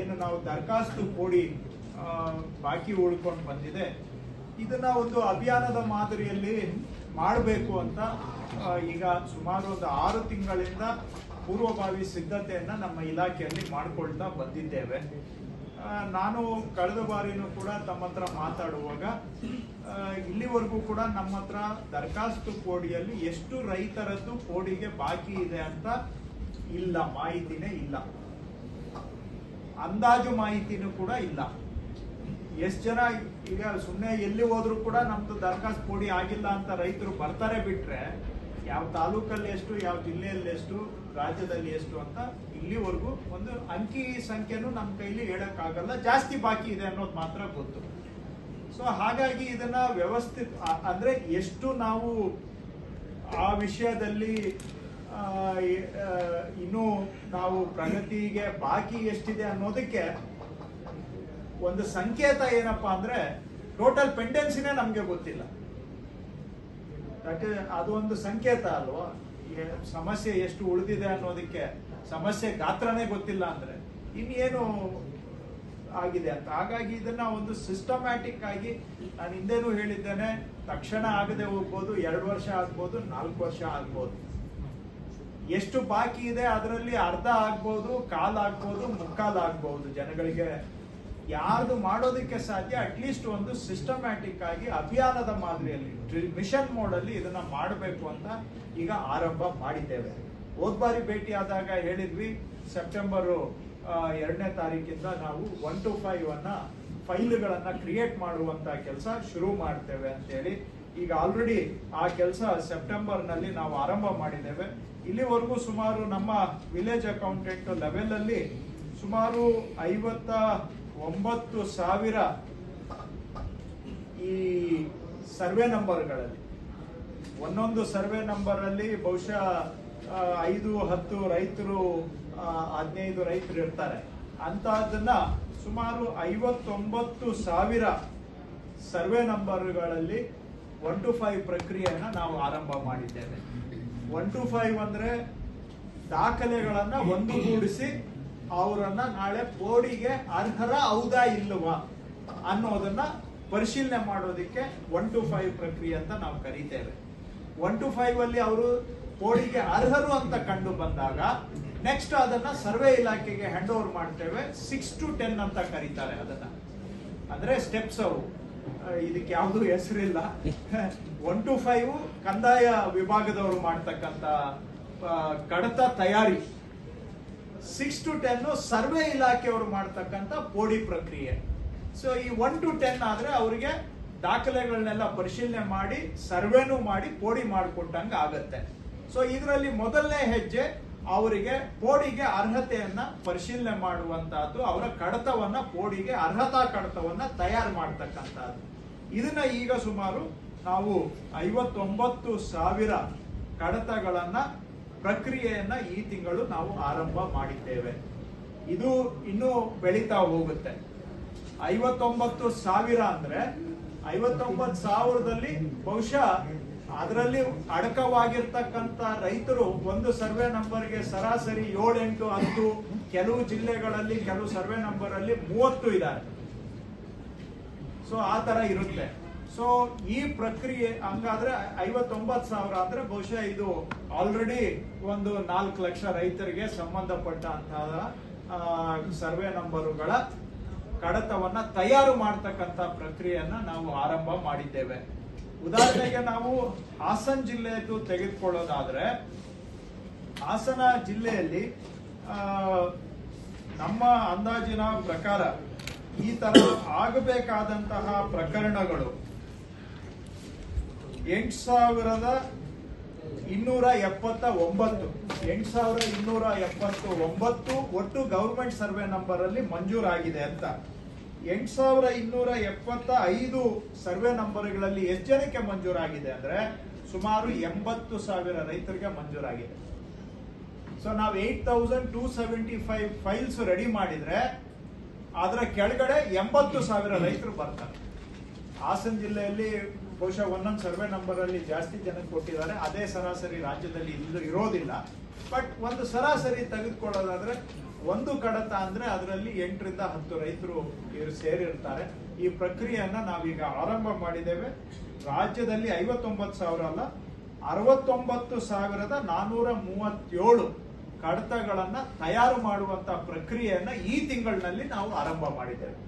ಏನು ನಾವು ದರಖಾಸ್ತು ಕೊಡಿ ಬಾಕಿ ಉಳ್ಕೊಂಡು ಬಂದಿದೆ. ಇದನ್ನ ಒಂದು ಅಭಿಯಾನದ ಮಾದರಿಯಲ್ಲಿ ಮಾಡಬೇಕು ಅಂತ ಈಗ ಸುಮಾರು ಒಂದು ಆರು ತಿಂಗಳಿಂದ ಪೂರ್ವಭಾವಿ ಸಿದ್ಧತೆಯನ್ನು ನಮ್ಮ ಇಲಾಖೆಯಲ್ಲಿ ಮಾಡಿಕೊಳ್ತಾ ಬಂದಿದ್ದೇವೆ. ನಾನು ಕಳೆದ ಬಾರಿನೂ ಕೂಡ ತಮ್ಮ ಹತ್ರ ಮಾತಾಡುವಾಗ ಇಲ್ಲಿವರೆಗೂ ಕೂಡ ನಮ್ಮ ಹತ್ರ ದರಖಾಸ್ತು ಕೋಡಿಯಲ್ಲಿ ಎಷ್ಟು ರೈತರದ್ದು ಕೋಡಿಗೆ ಬಾಕಿ ಇದೆ ಅಂತ ಇಲ್ಲ, ಮಾಹಿತಿನೇ ಇಲ್ಲ. ಅಂದಾಜು ಮಾಹಿತಿನೂ ಕೂಡ ಇಲ್ಲ. ಎಷ್ಟು ಜನ ಈಗ ಸುಮ್ಮನೆ ಎಲ್ಲಿ ಹೋದ್ರು ಕೂಡ ನಮ್ದು ದರಖಾಸ್ತು ಕೋಡಿ ಆಗಿಲ್ಲ ಅಂತ ರೈತರು ಬರ್ತಾರೆ ಬಿಟ್ರೆ ಯಾವ ತಾಲೂಕಲ್ಲಿ ಎಷ್ಟು, ಯಾವ ಜಿಲ್ಲೆಯಲ್ಲಿ ಎಷ್ಟು, ರಾಜ್ಯದಲ್ಲಿ ಎಷ್ಟು ಅಂತ ಇಲ್ಲಿವರೆಗೂ ಒಂದು ಅಂಕಿ ಸಂಖ್ಯೆನೂ ನಮ್ಮ ಕೈಲಿ ಹೇಳೋಕ್ಕಾಗಲ್ಲ. ಜಾಸ್ತಿ ಬಾಕಿ ಇದೆ ಅನ್ನೋದು ಮಾತ್ರ ಗೊತ್ತು. ಸೊ ಹಾಗಾಗಿ ಇದನ್ನ ವ್ಯವಸ್ಥಿತ, ಅಂದ್ರೆ ಎಷ್ಟು ನಾವು ಆ ವಿಷಯದಲ್ಲಿ ಇನ್ನೂ ನಾವು ಪ್ರಗತಿಗೆ ಬಾಕಿ ಎಷ್ಟಿದೆ ಅನ್ನೋದಕ್ಕೆ ಒಂದು ಸಂಕೇತ ಏನಪ್ಪಾ ಅಂದ್ರೆ ಟೋಟಲ್ ಪೆಂಡೆನ್ಸಿನೇ ನಮಗೆ ಗೊತ್ತಿಲ್ಲ. ಯಾಕೆ? ಅದು ಒಂದು ಸಂಕೇತ ಅಲ್ವಾ? ಸಮಸ್ಯೆ ಎಷ್ಟು ಉಳಿದಿದೆ ಅನ್ನೋದಕ್ಕೆ ಸಮಸ್ಯೆ ಗಾತ್ರನೇ ಗೊತ್ತಿಲ್ಲ ಅಂದ್ರೆ ಇನ್ನೇನು ಆಗಿದೆ ಅಂತ. ಹಾಗಾಗಿ ಇದನ್ನ ಒಂದು ಸಿಸ್ಟಮ್ಯಾಟಿಕ್ ಆಗಿ ನಾನು ಹಿಂದೆನೂ ಹೇಳಿದ್ದೇನೆ, ತಕ್ಷಣ ಆಗದೆ ಹೋಗ್ಬೋದು, ಎರಡು ವರ್ಷ ಆಗ್ಬೋದು, ನಾಲ್ಕು ವರ್ಷ ಆಗ್ಬೋದು. ಎಷ್ಟು ಬಾಕಿ ಇದೆ ಅದರಲ್ಲಿ ಅರ್ಧ ಆಗ್ಬೋದು, ಕಾಲ್ ಆಗ್ಬೋದು, ಮುಕ್ಕಾಲ್ ಜನಗಳಿಗೆ ಯಾರ್ದು ಮಾಡೋದಕ್ಕೆ ಸಾಧ್ಯ ಅಟ್ಲೀಸ್ಟ್ ಒಂದು ಸಿಸ್ಟಮ್ಯಾಟಿಕ್ ಆಗಿ ಅಭಿಯಾನದ ಮಾದರಿಯಲ್ಲಿ ಮಿಷನ್ ಮೋಡ್ ಅಲ್ಲಿ ಇದನ್ನ ಮಾಡಬೇಕು ಅಂತ ಈಗ ಆರಂಭ ಮಾಡಿದ್ದೇವೆ. ಹೋದ್ ಬಾರಿ ಭೇಟಿ ಆದಾಗ ಹೇಳಿದ್ವಿ, ಸೆಪ್ಟೆಂಬರ್ ಎರಡನೇ ತಾರೀಕಿಂದ ನಾವು ಒನ್ ಟು ಫೈವ್ ಅನ್ನ ಫೈಲ್ಗಳನ್ನ ಕ್ರಿಯೇಟ್ ಮಾಡುವಂತ ಕೆಲಸ ಶುರು ಮಾಡ್ತೇವೆ ಅಂತೇಳಿ ಈಗ ಆಲ್ರೆಡಿ ಆ ಕೆಲಸ ಸೆಪ್ಟೆಂಬರ್ನಲ್ಲಿ ನಾವು ಆರಂಭ ಮಾಡಿದ್ದೇವೆ. ಇಲ್ಲಿವರೆಗೂ ಸುಮಾರು ನಮ್ಮ ವಿಲೇಜ್ ಅಕೌಂಟೆಂಟ್ ಲೆವೆಲ್ ಅಲ್ಲಿ ಸುಮಾರು ಐವತ್ತ ಒಂಬತ್ತು ಸಾವಿರ ಈ ಸರ್ವೆ ನಂಬರ್ಗಳಲ್ಲಿ ಒಂದೊಂದು ಸರ್ವೆ ನಂಬರ್ ಅಲ್ಲಿ ಬಹುಶಃ ಐದು, ಹತ್ತು ರೈತರು ಹದಿನೈದು ರೈತರು ಇರ್ತಾರೆ. ಅಂತಹದನ್ನ ಸುಮಾರು ಐವತ್ತೊಂಬತ್ತು ಸಾವಿರ ಸರ್ವೆ ನಂಬರ್ಗಳಲ್ಲಿ ಒನ್ ಟು ಫೈವ್ ಪ್ರಕ್ರಿಯೆಯನ್ನು ನಾವು ಆರಂಭ ಮಾಡಿದ್ದೇವೆ. ಒನ್ ಟು ಫೈವ್ ಅಂದ್ರೆ ದಾಖಲೆಗಳನ್ನ ಒಂದುಗೂಡಿಸಿ ಅವರನ್ನ ನಾಳೆ ಬೋರ್ಡಿಗೆ ಅರ್ಹರ ಹೌದಾ ಇಲ್ಲವಾ ಅನ್ನೋದನ್ನ ಪರಿಶೀಲನೆ ಮಾಡೋದಕ್ಕೆ ಒನ್ ಟು ಫೈವ್ ಪ್ರಕ್ರಿಯೆ ಅಂತ ನಾವು ಕರಿತೇವೆ. ಒನ್ ಟು ಫೈವ್ ಅಲ್ಲಿ ಅವರು ಬೋರ್ಡಿಗೆ ಅರ್ಹರು ಅಂತ ಕಂಡು ಬಂದಾಗ ನೆಕ್ಸ್ಟ್ ಅದನ್ನ ಸರ್ವೆ ಇಲಾಖೆಗೆ ಹ್ಯಾಂಡ್ ಓವರ್ ಮಾಡ್ತೇವೆ. ಸಿಕ್ಸ್ ಟು ಟೆನ್ ಅಂತ ಕರೀತಾರೆ ಅದನ್ನ. ಅಂದ್ರೆ ಸ್ಟೆಪ್ಸ್ ಅವು. ಇದಕ್ಕೆ ಯಾವುದು ಹೆಸರಿಲ್ಲ. ಒನ್ ಟು ಫೈವ್ ಕಂದಾಯ ವಿಭಾಗದವರು ಮಾಡ್ತಕ್ಕಂತ ಕಡತ ತಯಾರಿ. ಸಿಕ್ಸ್ ಟು ಟೆನ್ ಸರ್ವೆ ಇಲಾಖೆಯವರು ಮಾಡ್ತಕ್ಕಂಥ ಪೋಡಿ ಪ್ರಕ್ರಿಯೆ. ಸೊ ಈ ಒನ್ ಟು ಟೆನ್ ಆದ್ರೆ ಅವರಿಗೆ ದಾಖಲೆಗಳನ್ನೆಲ್ಲ ಪರಿಶೀಲನೆ ಮಾಡಿ, ಸರ್ವೆನೂ ಮಾಡಿ, ಪೋಡಿ ಮಾಡಿಕೊಟ್ಟಂಗೆ ಆಗತ್ತೆ. ಸೊ ಇದರಲ್ಲಿ ಮೊದಲನೇ ಹೆಜ್ಜೆ ಅವರಿಗೆ ಪೋಡಿಗೆ ಅರ್ಹತೆಯನ್ನ ಪರಿಶೀಲನೆ ಮಾಡುವಂತಹದ್ದು, ಅವರ ಕಡತವನ್ನ ಪೋಡಿಗೆ ಅರ್ಹತಾ ಕಡತವನ್ನ ತಯಾರು ಮಾಡ್ತಕ್ಕಂಥದ್ದು ಇದನ್ನ ಈಗ ಸುಮಾರು ನಾವು ಐವತ್ತೊಂಬತ್ತು ಸಾವಿರ ಕಡತಗಳನ್ನ ಪ್ರಕ್ರಿಯೆಯನ್ನ ಈ ತಿಂಗಳು ನಾವು ಆರಂಭ ಮಾಡಿದ್ದೇವೆ. ಇದು ಇನ್ನೂ ಬೆಳೀತಾ ಹೋಗುತ್ತೆ. ಐವತ್ತೊಂಬತ್ತು ಸಾವಿರ ಅಂದ್ರೆ ಐವತ್ತೊಂಬತ್ತು ಸಾವಿರದಲ್ಲಿ ಬಹುಶಃ ಅದರಲ್ಲಿ ಅಡಕವಾಗಿರ್ತಕ್ಕಂತ ರೈತರು ಒಂದು ಸರ್ವೆ ನಂಬರ್ಗೆ ಸರಾಸರಿ ಏಳೆಂಟು ಹತ್ತು ಕೆಲವು ಜಿಲ್ಲೆಗಳಲ್ಲಿ ಕೆಲವು ಸರ್ವೆ ನಂಬರ್ ಅಲ್ಲಿ ಮೂವತ್ತು ಇದ್ದಾರೆ. ಸೊ, ಆ ತರ ಇರುತ್ತೆ. ಸೊ, ಈ ಪ್ರಕ್ರಿಯೆ ಹಂಗಾದ್ರೆ ಐವತ್ತೊಂಬತ್ತು ಸಾವಿರ ಅಂದ್ರೆ ಬಹುಶಃ ಇದು ಆಲ್ರೆಡಿ ಒಂದು ನಾಲ್ಕು ಲಕ್ಷ ರೈತರಿಗೆ ಸಂಬಂಧಪಟ್ಟಂತಹ ಸರ್ವೆ ನಂಬರುಗಳ ಕಡತವನ್ನ ತಯಾರು ಮಾಡ್ತಕ್ಕಂತ ಪ್ರಕ್ರಿಯೆಯನ್ನ ನಾವು ಆರಂಭ ಮಾಡಿದ್ದೇವೆ. ಉದಾಹರಣೆಗೆ ನಾವು ಹಾಸನ ಜಿಲ್ಲೆಯದ್ದು ತೆಗೆದುಕೊಳ್ಳೋದಾದ್ರೆ, ಹಾಸನ ಜಿಲ್ಲೆಯಲ್ಲಿ ನಮ್ಮ ಅಂದಾಜಿನ ಪ್ರಕಾರ ಈ ತರ ಆಗಬೇಕಾದಂತಹ ಪ್ರಕರಣಗಳು ಎಂಟು ಸಾವಿರದ ಇನ್ನೂರ ಎಪ್ಪತ್ತ ಒಂಬತ್ತು ಎಂಟು ಸಾವಿರ ಇನ್ನೂರ ಎಪ್ಪತ್ತು ಒಂಬತ್ತು ಒಟ್ಟು ಗೌರ್ಮೆಂಟ್ ಸರ್ವೆ ನಂಬರ್ ಅಲ್ಲಿ ಮಂಜೂರಾಗಿದೆ ಅಂತ. ಎಂಟು ಸಾವಿರ ಇನ್ನೂರ ಎಪ್ಪತ್ತ ಐದು ಸರ್ವೆ ನಂಬರ್ಗಳಲ್ಲಿ ಎಷ್ಟು ಜನಕ್ಕೆ ಮಂಜೂರಾಗಿದೆ ಅಂದ್ರೆ ಸುಮಾರು ಎಂಬತ್ತು ಸಾವಿರ ರೈತರಿಗೆ ಮಂಜೂರಾಗಿದೆ. ಸೊ ನಾವು eight thousand two seventy five files ready ಮಾಡಿದ್ರೆ ಅದರ ಕೆಳಗಡೆ ಎಂಬತ್ತು ಸಾವಿರ ರೈತರು ಬರ್ತಾರೆ. ಹಾಸನ ಜಿಲ್ಲೆಯಲ್ಲಿ ಬಹುಶಃ ಒಂದೊಂದು ಸರ್ವೆ ನಂಬರ್ ಅಲ್ಲಿ ಜಾಸ್ತಿ ಜನಕ್ಕೆ ಕೊಟ್ಟಿದ್ದಾರೆ. ಅದೇ ಸರಾಸರಿ ರಾಜ್ಯದಲ್ಲಿ ಇರೋದಿಲ್ಲ. ಬಟ್ ಒಂದು ಸರಾಸರಿ ತೆಗೆದುಕೊಳ್ಳೋದಾದ್ರೆ ಒಂದು ಕಡತ ಅಂದ್ರೆ ಅದರಲ್ಲಿ ಎಂಟರಿಂದ ಹತ್ತು ರೈತರು ಇವರು ಸೇರಿರ್ತಾರೆ. ಈ ಪ್ರಕ್ರಿಯೆಯನ್ನ ನಾವೀಗ ಆರಂಭ ಮಾಡಿದ್ದೇವೆ. ರಾಜ್ಯದಲ್ಲಿ ಐವತ್ತೊಂಬತ್ತು ಸಾವಿರ ಅಲ್ಲ, ಅರವತ್ತೊಂಬತ್ತು ಸಾವಿರದ ನಾನೂರ ಮೂವತ್ತೇಳು ಕಡತಗಳನ್ನ ತಯಾರು ಮಾಡುವಂತ ಪ್ರಕ್ರಿಯೆಯನ್ನ ಈ ತಿಂಗಳಿನಲ್ಲಿ ನಾವು ಆರಂಭ ಮಾಡಿದ್ದೇವೆ.